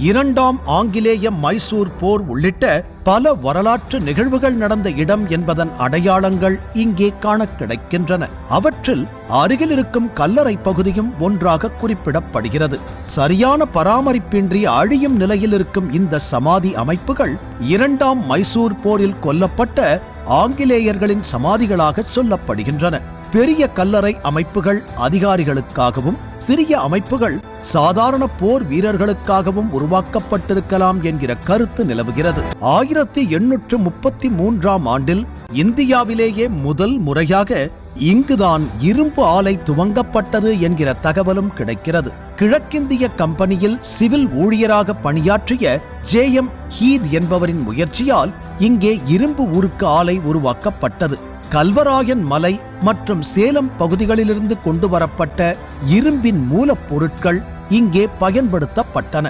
இரண்டாம் ஆங்கிலேய மைசூர் போர் உள்ளிட்ட பல வரலாற்று நிகழ்வுகள் நடந்த இடம் என்பதன் அடையாளங்கள் இங்கே காண கிடைக்கின்றன. அவற்றில் அருகில் இருக்கும் கல்லறை பகுதியும் ஒன்றாக குறிப்பிடப்படுகிறது. சரியான பராமரிப்பின்றி அழியும் நிலையில் இருக்கும் இந்த சமாதி அமைப்புகள் இரண்டாம் மைசூர் போரில் கொல்லப்பட்ட ஆங்கிலேயர்களின் சமாதிகளாக சொல்லப்படுகின்றன. பெரிய கல்லறை அமைப்புகள் அதிகாரிகளுக்காகவும் சிறிய அமைப்புகள் சாதாரண போர் வீரர்களுக்காகவும் உருவாக்கப்பட்டிருக்கலாம் என்கிற கருத்து நிலவுகிறது. ஆயிரத்தி எண்ணூற்று முப்பத்தி மூன்றாம் ஆண்டில் இந்தியாவிலேயே முதல் முறையாக இங்குதான் இரும்பு ஆலை துவங்கப்பட்டது என்கிற தகவலும் கிடைக்கிறது. கிழக்கிந்திய கம்பெனியில் சிவில் ஊழியராக பணியாற்றிய ஜே எம் ஹீத் என்பவரின் முயற்சியால் இங்கே இரும்பு உருக்கு ஆலை உருவாக்கப்பட்டது. கல்வராயன் மலை மற்றும் சேலம் பகுதிகளிலிருந்து கொண்டு வரப்பட்ட இரும்பின் மூலப்பொருட்கள் இங்கே பயன்படுத்தப்பட்டன.